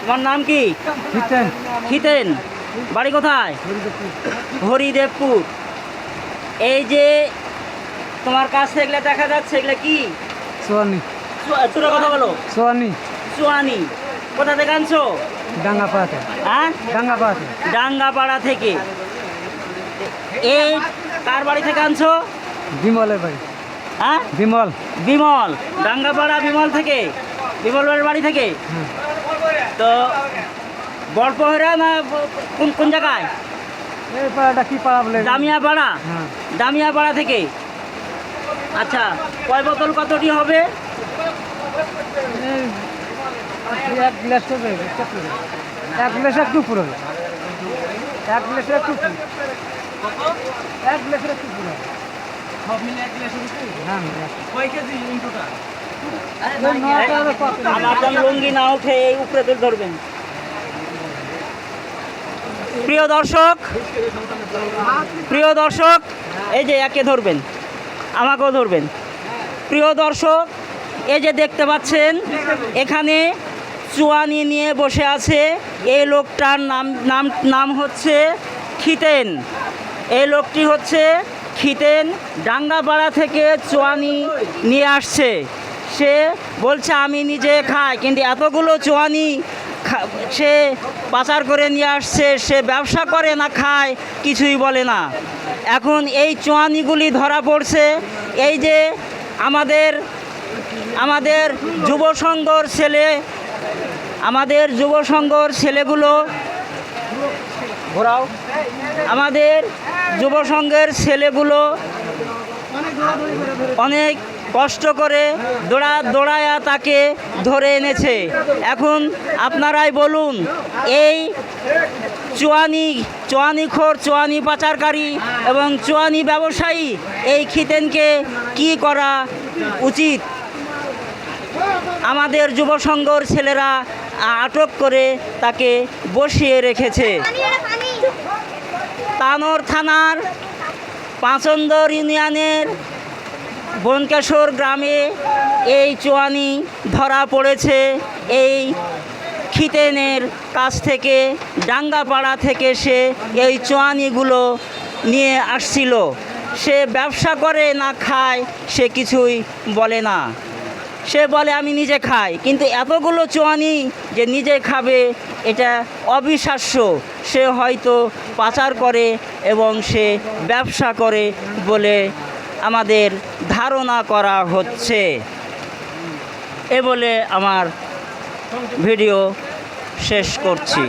তোমার নাম কি? খিতেন বাড়ি কোথায়? হরিদেবপুর। এই যে তোমার কাছ থেকে দেখা যাচ্ছে এগুলো কি? সোয়ানি। চুরা কথা বলো। সোয়ানি। চুয়ানি কোথা থেকে আনছো? ডাঙ্গা হ্যাঁ? ডাঙ্গা ডাঙ্গাপাড়া থেকে। এই কার বাড়ি থেকে আনছো? বিমলের বাড়ি। হ্যাঁ? বিমল। বিমল। ডাঙ্গাপাড়া বিমল থেকে বিমলের বাড়ি থেকে? তো বরপহরা না কোন কোন জায়গায়? এই পাড়াটা কি পাড়া বলে? দামিয়াপাড়া। দামিয়াপাড়া থেকে। আচ্ছা কয় বোতল কতটি হবে? এক গ্লাস? এক গ্লাস। একটু পুরো এক গ্লাসের একটু এক গ্লাসের একটু পুরো সব মিলে এক গ্লাসের হ্যাঁ কয় কেজি লুঙ্গি না উঠে এই উপরে তুলে ধরবেন। প্রিয় দর্শক প্রিয় দর্শক এই যে একে ধরবেন আমাকেও ধরবেন। প্রিয় দর্শক এই যে দেখতে পাচ্ছেন এখানে চুয়ানি নিয়ে বসে আছে। এই লোকটার নাম নাম নাম হচ্ছে খিতেন এই লোকটি হচ্ছে খিতেন ডাঙ্গাপাড়া থেকে চুয়ানি নিয়ে আসছে। সে বলছে, আমি নিজে খাই, কিন্তু এতগুলো চুয়ানি সে পাচার করে নিয়ে আসছে। সে ব্যবসা করে না, খায়, কিছুই বলে না। এখন এই চুয়ানিগুলি ধরা পড়ছে। এই যে আমাদের আমাদের যুব সংঘর ছেলে, আমাদের যুব সংঘর ছেলেগুলো ঘোরাও। আমাদের যুব সংঘের ছেলেগুলো অনেক কষ্ট করে দৌড়া দৌড়ায়া তাকে ধরে এনেছে। এখন আপনারাই বলুন, এই চুয়ানি, চুয়ানিখোর, চুয়ানি পাচারকারী এবং চুয়ানি ব্যবসায়ী এই খিতেনকে কি করা উচিত? আমাদের যুব সংঘর ছেলেরা আটক করে তাকে বসিয়ে রেখেছে। তানোর থানার পাঁচন্দর ইউনিয়নের বনকেশ্বর গ্রামে এই চুয়ানি ধরা পড়েছে। এই খিতেনের কাছ থেকে, ডাঙ্গাপাড়া থেকে সে এই চুয়ানিগুলো নিয়ে আসছিল। সে ব্যবসা করে না খায়, সে কিছুই বলে না। সে বলে, আমি নিজে খাই। কিন্তু এতগুলো চুয়ানি যে নিজে খাবে, এটা অবিশ্বাস্য। সে হয়তো পাচার করে এবং সে ব্যবসা করে বলে আমাদের ধারণা করা হচ্ছে। এ বলে আমার ভিডিও শেষ করছি।